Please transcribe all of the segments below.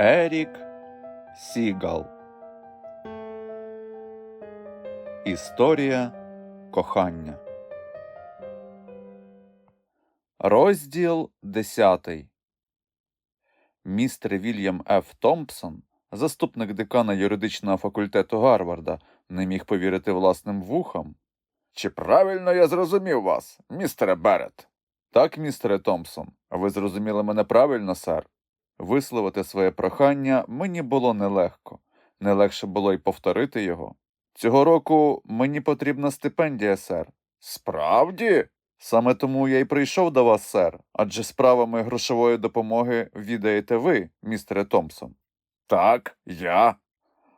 Ерік Сігал Історія кохання. Розділ 10. Містер Вільям Ф. Томпсон, заступник декана юридичного факультету Гарварда, не міг повірити власним вухам. Чи правильно я зрозумів вас, містере Берет? Так, містере Томпсон, ви зрозуміли мене правильно, сер. Висловити своє прохання мені було нелегко, не легше було й повторити його. Цього року мені потрібна стипендія, сер. Справді? Саме тому я й прийшов до вас, сер, адже справами грошової допомоги відаєте ви, містере Томпсон. Так, я.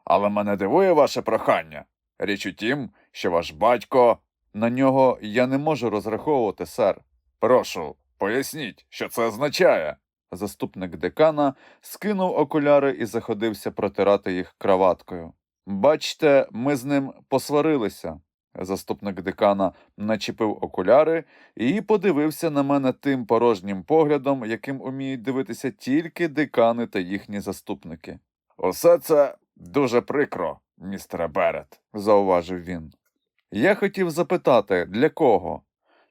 Але мене дивує ваше прохання. Річ у тім, що ваш батько. На нього я не можу розраховувати, сер. Прошу, поясніть, що це означає. Заступник декана скинув окуляри і заходився протирати їх краваткою. Бачте, ми з ним посварилися. Заступник декана начепив окуляри і подивився на мене тим порожнім поглядом, яким уміють дивитися тільки декани та їхні заступники. Усе це дуже прикро, містере Берет, зауважив він. Я хотів запитати, для кого?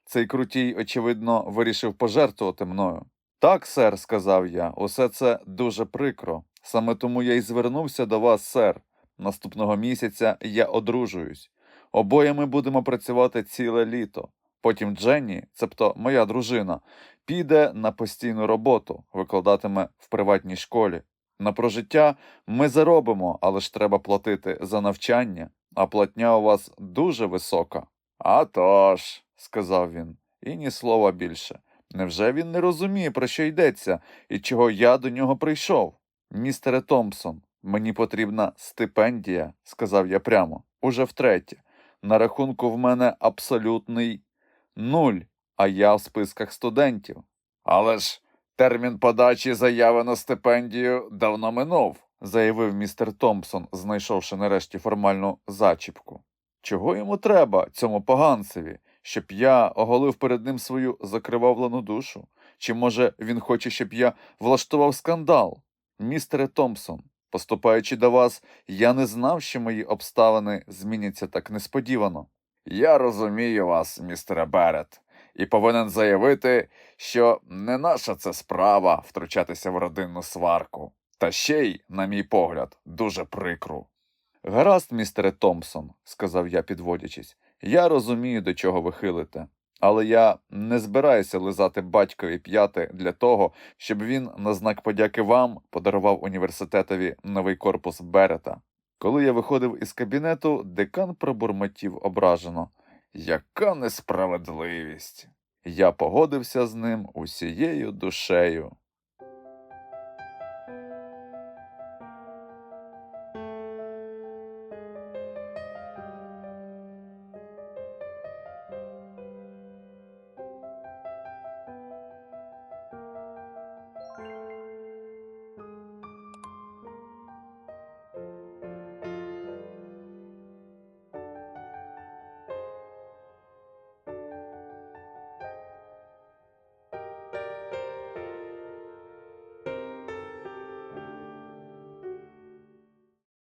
Цей крутій, очевидно, вирішив пожертвувати мною. Так, сер, сказав я, усе це дуже прикро. Саме тому я й звернувся до вас, сер. Наступного місяця я одружуюсь. Обоє ми будемо працювати ціле літо. Потім Дженні, цебто моя дружина, піде на постійну роботу, викладатиме в приватній школі. На прожиття ми заробимо, але ж треба платити за навчання, а платня у вас дуже висока. «А тож», – сказав він, і ні слова більше. Невже він не розуміє, про що йдеться і чого я до нього прийшов? Містере Томпсон, мені потрібна стипендія, сказав я прямо, уже втретє. На рахунку в мене абсолютний нуль, а я в списках студентів. Але ж термін подачі заяви на стипендію давно минув, заявив містер Томпсон, знайшовши нарешті формальну зачіпку. Чого йому треба, цьому поганцеві? Щоб я оголив перед ним свою закривавлену душу? Чи, може, він хоче, щоб я влаштував скандал? Містере Томпсон, поступаючи до вас, я не знав, що мої обставини зміняться так несподівано. Я розумію вас, містере Берет, і повинен заявити, що не наша це справа втручатися в родинну сварку, та ще й, на мій погляд, дуже прикру. Гаразд, містере Томпсон, сказав я, підводячись. Я розумію, до чого ви хилите, але я не збираюся лизати батькові п'яти для того, щоб він на знак подяки вам подарував університетові новий корпус Берета. Коли я виходив із кабінету, декан пробурмотів ображено. Яка несправедливість! Я погодився з ним усією душею.